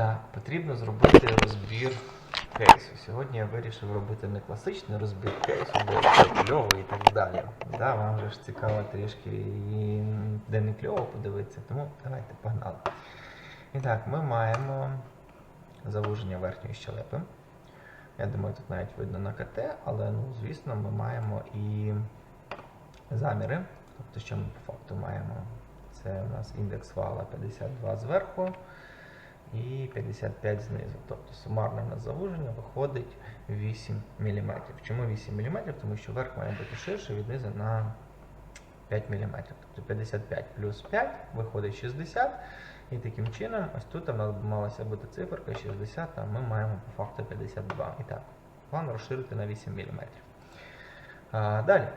Так, потрібно зробити розбір кейсу. Сьогодні я вирішив робити не класичний розбір кейсу, де все кльово і так далі. Да, вам же ж цікаво трішки і де не кльово подивитися, тому давайте погнали. І так, ми маємо завуження верхньої щелепи. Я думаю, тут навіть видно на КТ, але ну, звісно, ми маємо і заміри. Тобто, що ми по факту маємо? Це у нас індекс вала 52 зверху і 55 знизу. Тобто сумарне на завуження виходить 8 мм. Чому 8 мм? Тому що верх має бути ширше від низу на 5 мм. Тобто 55 плюс 5 виходить 60. І таким чином, ось тут у нас малася бути циферка 60, а ми маємо по факту 52. І так, план розширити на 8 мм. А, далі.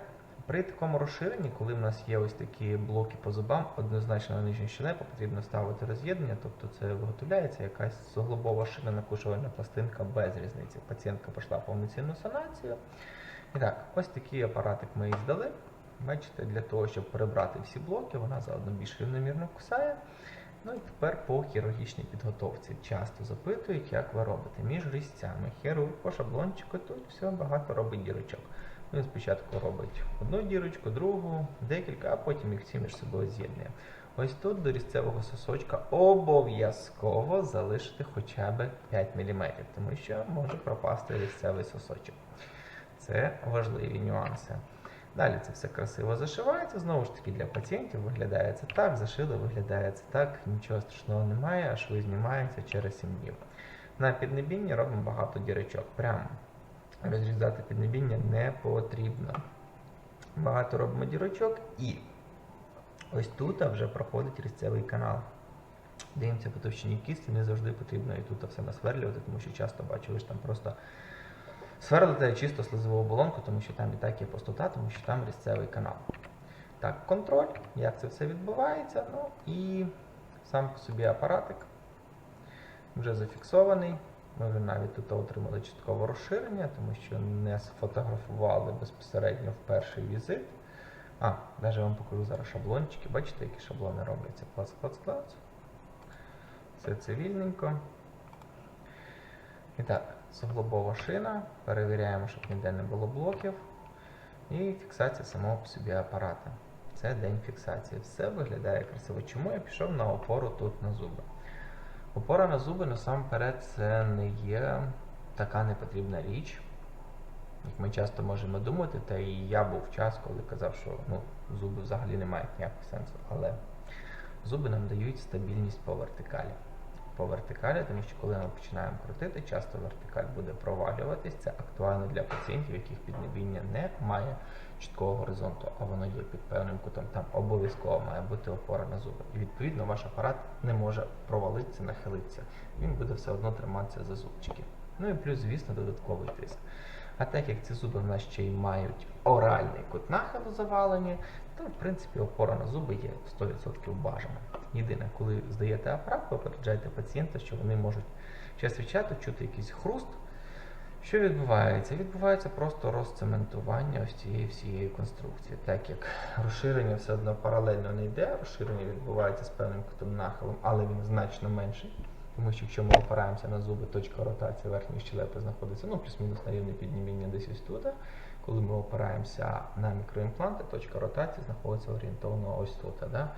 При такому розширенні, коли в нас є ось такі блоки по зубам, однозначно на нижню щелепу потрібно ставити роз'єднання, тобто це виготовляється якась суглобова шина накушувальна пластинка без різниці. Пацієнтка пройшла повноцінну санацію. І так, ось такий апаратик ми їй здали. Бачите, для того, щоб перебрати всі блоки, вона заодно більш рівномірно кусає. Ну і тепер по хірургічній підготовці. Часто запитують, як ви робите між різцями. Хірург по шаблончику тут все багато робить дірочок. Він спочатку робить одну дірочку, другу, декілька, а потім їх всі між собою з'єднує. Ось тут до різцевого сосочка обов'язково залишити хоча б 5 мм, тому що може пропасти різцевий сосочок. Це важливі нюанси. Далі це все красиво зашивається. Знову ж таки, для пацієнтів виглядає це так, зашили, виглядає це так, нічого страшного немає, а шви знімаються через 7 днів. На піднебінні робимо багато дірочок. Прямо розрізати піднебіння не потрібно. Багато робимо дірочок і ось тут вже проходить різцевий канал. Дивимося по товщині кісті, не завжди потрібно і тут все насверлювати, тому що часто бачу, ви ж там просто сверлите чисто слизову оболонку, тому що там і так є пустота, тому що там різцевий канал. Так, контроль, як це все відбувається. Ну і сам по собі апаратик вже зафіксований. Ми вже навіть тут отримали часткове розширення, тому що не сфотографували безпосередньо в перший візит. А, навіть вам покажу зараз шаблончики. Бачите, які шаблони робляться? Клац, клац, клац. Все цивільненько. І так, суглобова шина. Перевіряємо, щоб ніде не було блоків. І фіксація самого по собі апарата. Це день фіксації. Все виглядає красиво. Чому я пішов на опору тут на зуби? Опора на зуби насамперед це не є така непотрібна річ, як ми часто можемо думати, та і я був час, коли казав, що ну, зуби взагалі не мають ніякого сенсу. Але зуби нам дають стабільність по вертикалі. По вертикалі, тому що коли ми починаємо крутити, часто вертикаль буде провалюватись. Це актуально для пацієнтів, яких піднебіння не має чіткого горизонту, а воно є під певним кутом. Там обов'язково має бути опора на зуби. І відповідно ваш апарат не може провалитися, нахилитися. Він буде все одно триматися за зубчики. Ну і плюс, звісно, додатковий тиск. А так як ці зуби в нас ще й мають оральний кут нахилу завалені, то в принципі опора на зуби є 100% бажана. Єдине, коли здаєте апарат, попереджайте пацієнта, що вони можуть час від часу чути якийсь хруст. Що відбувається? Відбувається просто розцементування ось цієї всієї конструкції. Так як розширення все одно паралельно не йде, розширення відбувається з певним кутом нахилом, але він значно менший. Тому що якщо ми опираємося на зуби, точка ротації верхньої щелепи знаходиться ну, плюс-мінус на рівні підніміння десь ось тут. Коли ми опираємося на мікроімпланти, точка ротації знаходиться орієнтовно ось тут. Да?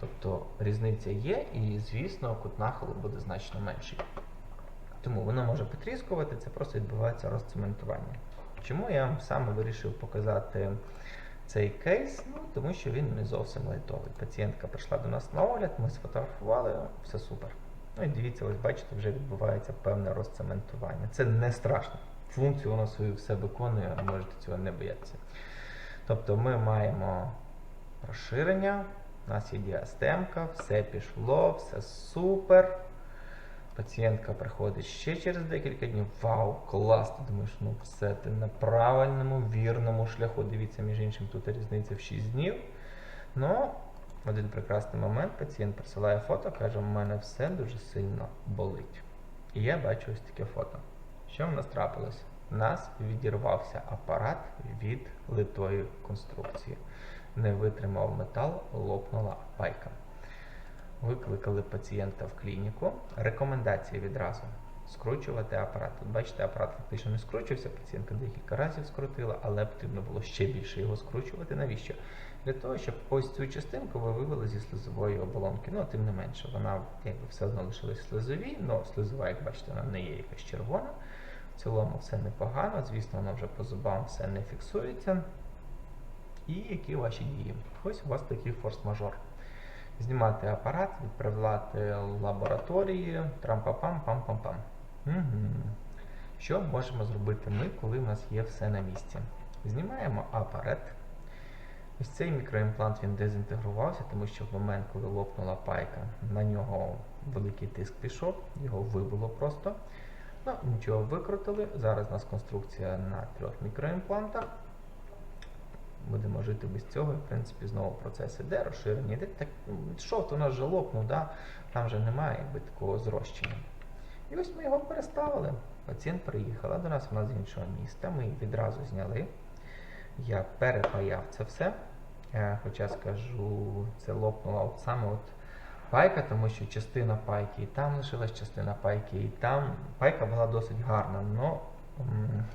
Тобто різниця є, і, звісно, кут нахилу буде значно менший. Тому воно може потріскувати, це просто відбувається розцементування. Чому я саме вирішив показати цей кейс? Ну, тому що він не зовсім лайтовий. Пацієнтка прийшла до нас на огляд, ми сфотографували, все супер. Ну і дивіться, ось бачите, вже відбувається певне розцементування. Це не страшно. Функцію воно свою все виконує, можете цього не боятися. Тобто ми маємо розширення, у нас є діастемка, все пішло, все супер. Пацієнтка приходить ще через декілька днів. Вау, клас! Ти думаєш, ну все, ти на правильному, вірному шляху. Дивіться, між іншим, тут різниця в 6 днів. Ну, один прекрасний момент пацієнт присилає фото, каже, у мене все дуже сильно болить. І я бачу ось таке фото. Що в нас трапилось? У нас відірвався апарат від литої конструкції. Не витримав метал, лопнула пайка. викликали пацієнта в клініку. Рекомендації відразу скручувати апарат. Тут бачите, апарат фактично не скручувався, пацієнтка декілька разів скрутила, але потрібно було ще більше його скручувати. Навіщо? Для того, щоб ось цю частинку ви вивели зі слизової оболонки. Ну, тим не менше, вона якби все одно лишилась слизовій, але слизова, як бачите, вона не є якась червона. В цілому все непогано, звісно, воно вже по зубам все не фіксується. І які ваші дії? Ось у вас такий форс-мажор. Знімати апарат, відправляти лабораторії, трампапам, пам-пам-пам. Угу. Що можемо зробити ми, коли в нас є все на місці? Знімаємо апарат. Ось цей мікроімплант він дезінтегрувався, тому що в момент, коли лопнула пайка, на нього великий тиск пішов, його вибило просто. Ну, нічого викрутили. Зараз у нас конструкція на трьох мікроімплантах. Будемо жити без цього. В принципі, знову процес іде, розширення йде. Так, шов то у нас вже лопнув, да? там вже немає якби, такого зрощення. І ось ми його переставили. Пацієнт приїхала до нас, вона з іншого міста. Ми її відразу зняли. Я перепаяв це все. Е, Хоча скажу, це лопнула от саме от пайка, тому що частина пайки і там лишилась, частина пайки і там. Пайка була досить гарна, але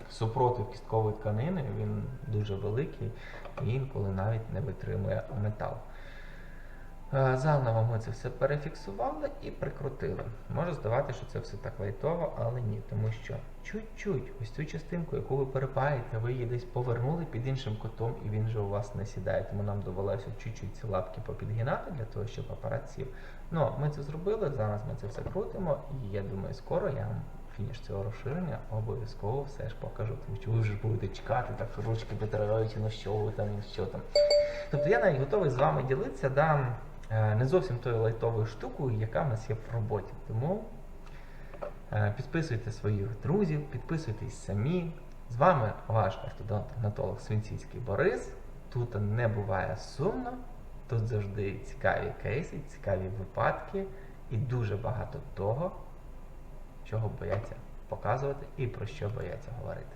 супротив кісткової тканини він дуже великий і інколи навіть не витримує метал. Е, Заново ми це все перефіксували і прикрутили. Може здавати, що це все так лайтово, але ні, тому що чуть-чуть ось цю частинку, яку ви перепаєте, ви її десь повернули під іншим кутом, і він вже у вас не сідає. Тому нам довелося чуть-чуть ці лапки попідгинати для того, щоб апарат сів. Ну, ми це зробили, зараз ми це все крутимо, і я думаю, скоро я вам фініш цього розширення обов'язково все ж покажу, тому що ви вже будете чекати, так ручки потираючи, ну що ви там що там. Тобто я навіть готовий з вами ділитися, да, не зовсім тою лайтовою штукою, яка в нас є в роботі. Тому е, підписуйте своїх друзів, підписуйтесь самі. З вами ваш ортодонт-гнатолог Свинцівський Борис. Тут не буває сумно, тут завжди цікаві кейси, цікаві випадки і дуже багато того, чого бояться показувати і про що бояться говорити.